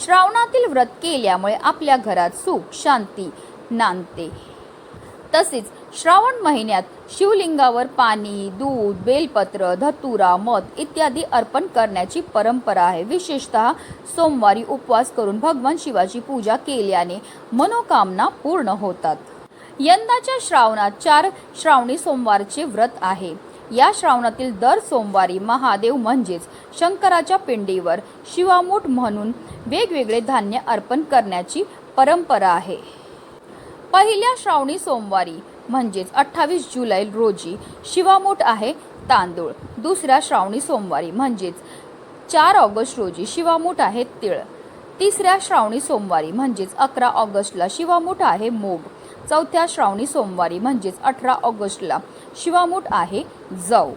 श्रावणातील व्रत केल्यामुळे आपल्या घरात सुख शांती नांदते. तसेच श्रावण महिन्यात शिवलिंगावर पाणी दूध बेलपत्र धतुरा मध इत्यादी अर्पण करण्याची परंपरा आहे. विशेषतः सोमवारी उपवास करून भगवान शिवाची पूजा केल्याने मनोकामना पूर्ण होतात. यंदाच्या श्रावणात चार श्रावणी सोमवारचे व्रत आहे. या श्रावणातील दर सोमवारी महादेव म्हणजेच शंकराच्या पिंडीवर शिवामूठ म्हणून वेगवेगळे धान्य अर्पण करण्याची परंपरा आहे. पहिल्या श्रावणी सोमवारी म्हणजेच अठ्ठावीस जुलै रोजी शिवामूठ आहे तांदूळ. दुसऱ्या श्रावणी सोमवारी म्हणजेच चार ऑगस्ट रोजी शिवामूठ आहे तिळ. तिसऱ्या श्रावणी सोमवारी म्हणजेच अकरा ऑगस्टला शिवामूठ आहे मूग. चौथ्या श्रावणी सोमवारी म्हणजेच अठरा ऑगस्टला शिवामूठ आहे जव.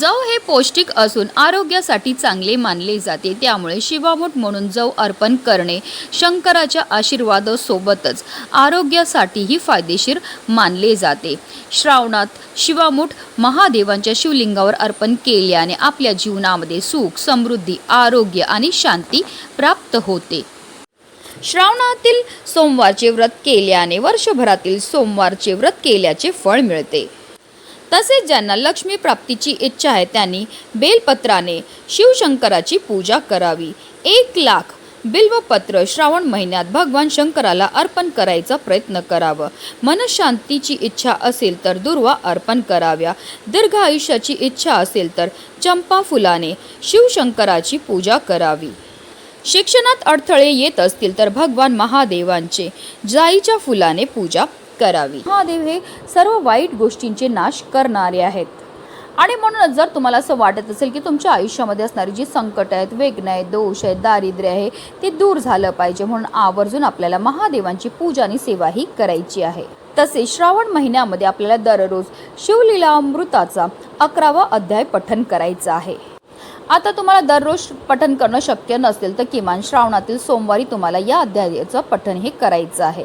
जव हे पौष्टिक असून आरोग्यासाठी चांगले मानले जाते. त्यामुळे शिवामूठ म्हणून जव अर्पण करणे शंकराच्या आशीर्वादासोबतच आरोग्यासाठीही फायदेशीर मानले जाते. श्रावणात शिवामूठ महादेवांच्या शिवलिंगावर अर्पण केल्याने आपल्या जीवनामध्ये सुख समृद्धी आरोग्य आणि शांती प्राप्त होते. श्रावणातील सोमवारचे व्रत केल्याने वर्षभरातील सोमवारचे व्रत केल्याचे फळ मिळते. तसेच ज्यांना लक्ष्मी प्राप्तीची इच्छा आहे त्यांनी बेलपत्राने शिवशंकराची पूजा करावी. एक लाख बिल्वपत्र श्रावण महिन्यात भगवान शंकराला अर्पण करायचा प्रयत्न करावं. मनशांतीची इच्छा असेल तर दुर्वा अर्पण कराव्या. दीर्घ आयुष्याची इच्छा असेल तर चंपा फुलाने शिवशंकराची पूजा करावी. शिक्षणात अडथळे येत असतील तर भगवान महादेवांचे जाईच्या फुलाने पूजा करावी. महादेव हे सर्व वाईट गोष्टींचे नाश करणारे आहेत. आणि म्हणूनच जर तुम्हाला असं वाटत असेल की तुमच्या आयुष्यामध्ये असणारी जी संकट आहेत वेगणं आहेत दोष आहेत दारिद्र्य आहे ते दूर झालं पाहिजे म्हणून आवर्जून आपल्याला महादेवांची पूजा आणि सेवाही करायची आहे. तसेच श्रावण महिन्यामध्ये आपल्याला दररोज शिवलीला अमृताचा अकरावा अध्याय पठन करायचा आहे. आता तुम्हाला दररोज पठन करणं शक्य नसेल तर किमान श्रावणातील सोमवारी तुम्हाला या अध्यायाचं पठन हे करायचं आहे.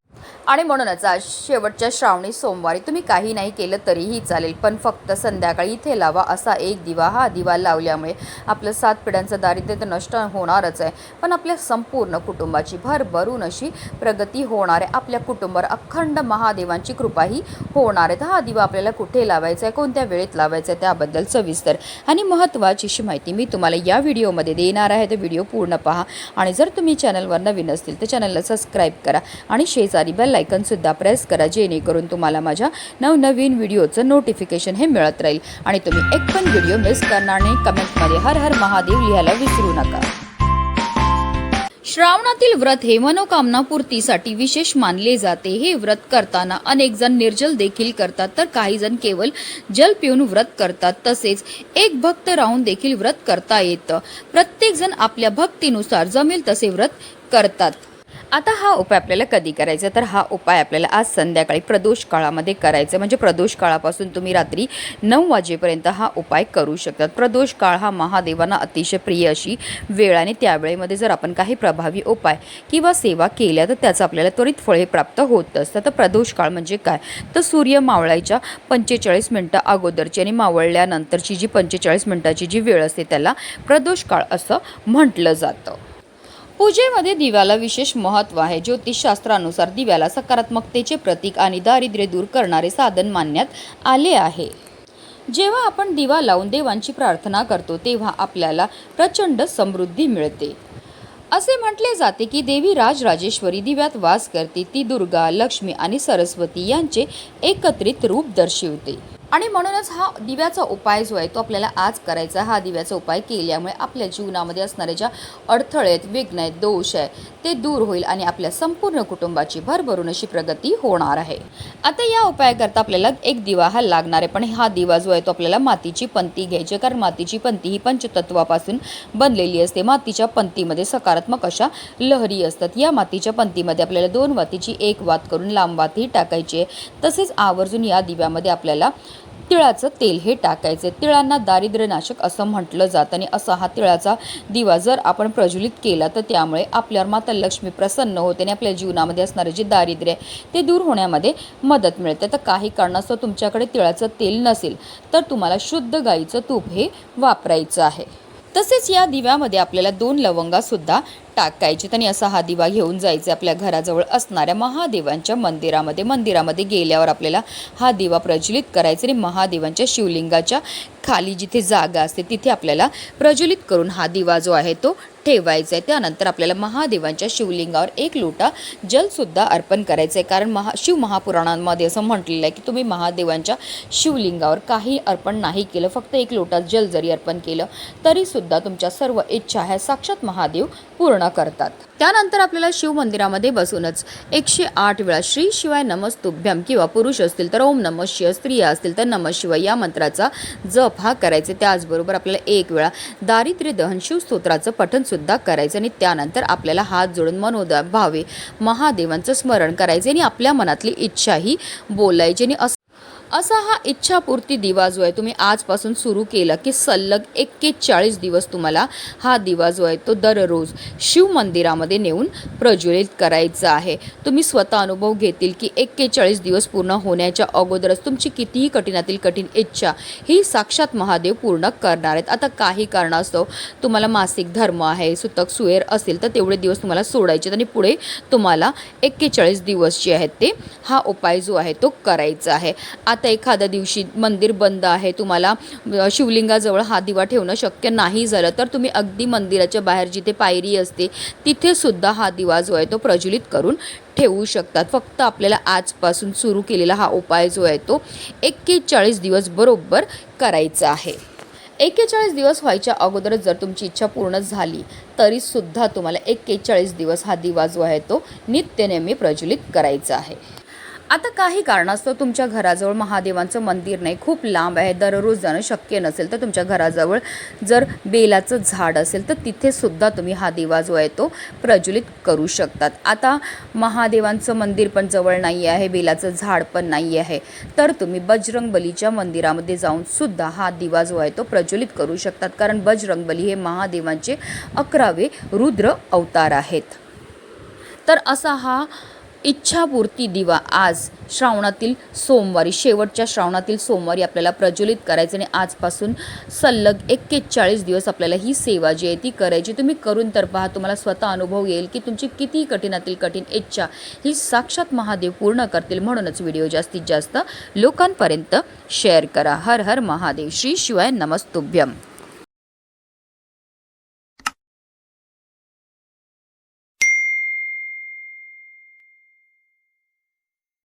आणि म्हणूनच आज शेवटच्या श्रावणी सोमवारी तुम्ही काही नाही केलं तरीही चालेल पण फक्त संध्याकाळी इथे लावा असा एक दिवा. हा दिवा लावल्यामुळे आपलं सात पिढ्यांचं दारिद्र्य तर नष्ट होणारच आहे. पण आपल्या संपूर्ण कुटुंबाची भरभरून अशी प्रगती होणार आहे. आपल्या कुटुंबावर अखंड महादेवांची कृपाही होणार आहे. तर हा दिवा आपल्याला कुठे लावायचा आहे? कोणत्या वेळेत लावायचा आहे? त्याबद्दल सविस्तर आणि महत्त्वाची अशी माहिती मी तुम्हाला या व्हिडिओमध्ये देणार आहे. तर व्हिडिओ पूर्ण पहा. आणि जर तुम्ही चॅनलवर नवीन असतील तर चॅनलला सबस्क्राईब करा आणि शेजारी बेल आयकनसुद्धा प्रेस करा जेणेकरून तुम्हाला माझ्या नवनवीन व्हिडिओचं नोटिफिकेशन हे मिळत राहील. आणि तुम्ही एक पण व्हिडिओ मिस करणार नाही कमेंटमध्ये हर हर महादेव लिहायला विसरू नका. श्रावणातील व्रत हे मनोकामना पूर्तीसाठी विशेष मानले जाते. हे व्रत करताना अनेक जण निर्जल देखील करतात तर काही जण केवळ जल पिऊन व्रत करतात. तसेच एक भक्त राहून देखील व्रत करता येतं. प्रत्येक जण आपल्या भक्तीनुसार जमेल तसे व्रत करतात. आता हा उपाय आपल्याला कधी करायचा? तर हा उपाय आपल्याला आज संध्याकाळी प्रदोष काळामध्ये करायचा म्हणजे प्रदोष काळापासून तुम्ही रात्री नऊ वाजेपर्यंत हा उपाय करू शकतात प्रदोष काळ हा महादेवांना अतिशय प्रिय अशी वेळ आणि त्यावेळेमध्ये जर आपण काही प्रभावी उपाय किंवा सेवा केल्या तर त्याचं आपल्याला त्वरित फळे प्राप्त होत असतं तर प्रदोष काळ म्हणजे काय? तर सूर्य मावळायच्या पंचेचाळीस मिनटं अगोदरची आणि मावळल्यानंतरची जी पंचेचाळीस मिनटाची जी वेळ असते त्याला प्रदोष काळ असं म्हटलं जातं. पूजेमध्ये दिव्याला विशेष महत्त्व आहे. ज्योतिषशास्त्रानुसार दिव्याला सकारात्मकतेचे प्रतीक आणि दारिद्र्य दूर करणारे साधन मानण्यात आले आहे. जेव्हा आपण दिवा लावून देवांची प्रार्थना करतो तेव्हा आपल्याला प्रचंड समृद्धी मिळते. असे म्हटले जाते की देवी राजराजेश्वरी दिव्यात वास करते. ती दुर्गा लक्ष्मी आणि सरस्वती यांचे एकत्रित रूप दर्शवते. आणि म्हणूनच हा दिव्याचा उपाय जो आहे तो आपल्याला आज करायचा हा दिव्याचा उपाय केल्यामुळे आपल्या जीवनामध्ये असणारे ज्या अडथळे आहेत विघ्न आहेत दोष आहे ते दूर होईल आणि आपल्या संपूर्ण कुटुंबाची भरभरून अशी प्रगती होणार आहे. आता या उपायाकरता आपल्याला एक दिवा हा लागणार आहे. पण हा दिवा जो आहे तो आपल्याला मातीची पंती घ्यायची कारण मातीची पंती ही पंचतत्वापासून बनलेली असते. मातीच्या पंतीमध्ये सकारात्मक अशा लहरी असतात. या मातीच्या पंतीमध्ये आपल्याला दोन वातीची एक वात करून लांब वात ही टाकायची आहे. तसेच आवर्जून या दिव्यामध्ये आपल्याला तिळाचं तेल हे टाकायचे. तिळांना दारिद्र्यनाशक असं म्हटलं जातं आणि असा हा तिळाचा दिवा जर आपण प्रज्वलित केला तर त्यामुळे आपल्यावर माता लक्ष्मी प्रसन्न होते आणि आपल्या जीवनामध्ये असणारे जे दारिद्र्य आहे ते दूर होण्यामध्ये मदत मिळते. तर काही कारणास्तव तुमच्याकडे तिळाचं तेल नसेल तर तुम्हाला शुद्ध गाईचं तूप हे वापरायचं आहे. तसेच या दिव्यामध्ये आपल्याला दोन लवंगासुद्धा टाकायचे. आणि असा हा दिवा घेऊन जायचे आपल्या घराजवळ असणाऱ्या महादेवांच्या मंदिरामध्ये. मंदिरामध्ये गेल्यावर आपल्याला हा दिवा प्रज्वलित करायचा आणि महादेवांच्या शिवलिंगाच्या खाली जिथे जागा असते तिथे आपल्याला प्रज्वलित करून हा दिवा जो आहे तो ठेवायचं आहे त्यानंतर आपल्याला महादेवांच्या शिवलिंगावर एक लोटा जलसुद्धा अर्पण करायचं आहे कारण महा शिव महापुराणांमध्ये असं म्हटलेलं आहे की तुम्ही महादेवांच्या शिवलिंगावर काही अर्पण नाही केलं फक्त एक लोटा जल जरी अर्पण केलं तरीसुद्धा तुमच्या सर्व इच्छा ह्या साक्षात महादेव पूर्ण करतात. त्यानंतर आपल्याला शिव मंदिरामध्ये बसूनच एकशे आठ वेळा श्री शिवाय नमस्तुभ्यम किंवा पुरुष असतील तर ओम नम शिव स्त्रिया असतील तर नम शिवाय या मंत्राचा जप हा करायचे त्याचबरोबर आपल्याला एक वेळा दारिद्र्य दहन शिव स्तोत्राचं पठण सुद्धा करायचं आणि त्यानंतर आपल्याला हात जोडून मनोदा भावे महादेवांचं स्मरण करायचे आणि आपल्या मनातली इच्छाही बोलायची आणि असा हा इच्छापूर्ती दिवा जो आहे तुम्ही आजपासून सुरू केला की सलग एक्केचाळीस दिवस तुम्हाला हा दिवा जो आहे तो दररोज शिव मंदिरामध्ये नेऊन प्रज्वलित करायचा आहे. तुम्ही स्वतः अनुभव घेतील की एक्केचाळीस दिवस पूर्ण होण्याच्या अगोदरच तुमची कितीही कठीणातील कठीण इच्छा ही साक्षात महादेव पूर्ण करणार आहेत. आता काही कारणास्तव तुम्हाला मासिक धर्म आहे सुतक सुएर असेल तर तेवढे दिवस तुम्हाला सोडायचे आहेत आणि पुढे तुम्हाला एक्केचाळीस दिवस जे आहेत ते हा उपाय जो आहे तो करायचा आहे. आता एखाद्या दिवशी मंदिर बंद आहे तुम्हाला शिवलिंगाजवळ हा दिवा ठेवणं शक्य नाही झालं तर तुम्ही अगदी मंदिराच्या बाहेर जिथे पायरी असते तिथेसुद्धा हा दिवा जो आहे तो प्रज्वलित करून ठेवू शकतात. फक्त आपल्याला आजपासून सुरू केलेला हा उपाय जो आहे तो एक्केचाळीस दिवस बरोबर करायचा आहे. एक्केचाळीस दिवस व्हायच्या अगोदरच जर तुमची इच्छा पूर्ण झाली तरीसुद्धा तुम्हाला एक्केचाळीस दिवस हा दिवा जो आहे तो नित्यनेहमी प्रज्वलित करायचा आहे. आता काही कारणास्तव तुमच्या घराजवळ महादेवांचं मंदिर नाही. खूप लांब आहे. दररोज जाणं शक्य नसेल तर तुमच्या घराजवळ जर बेलाचं झाड असेल तर तिथेसुद्धा तुम्ही हा दिवा जो आहे तो प्रज्वलित करू शकतात. आता महादेवांचं मंदिर पण जवळ नाही आहे. बेलाचं झाड पण नाही आहे. तर तुम्ही बजरंगबलीच्या मंदिरामध्ये जाऊन सुद्धा हा दिवा जो आहे तो प्रज्वलित करू शकतात. कारण बजरंगबली हे महादेवांचे अकरावे रुद्र अवतार आहेत. तर असा हा इच्छापूर्ती दिवा. आज श्रावणातील सोमवारी शेवटच्या श्रावणातील सोमवारी आपल्याला प्रज्वलित करायचं आणि आजपासून सलग एक्केचाळीस दिवस आपल्याला ही सेवा जी आहे ती करायची. तुम्ही करून तर पहा तुम्हाला स्वतः अनुभव येईल की तुमची किती कठीणातील कठीण इच्छा ही साक्षात महादेव पूर्ण करतील. म्हणूनच व्हिडिओ जास्तीत जास्त लोकांपर्यंत शेअर करा. हर हर महादेव. श्री शिवाय नमस्तुभ्यम.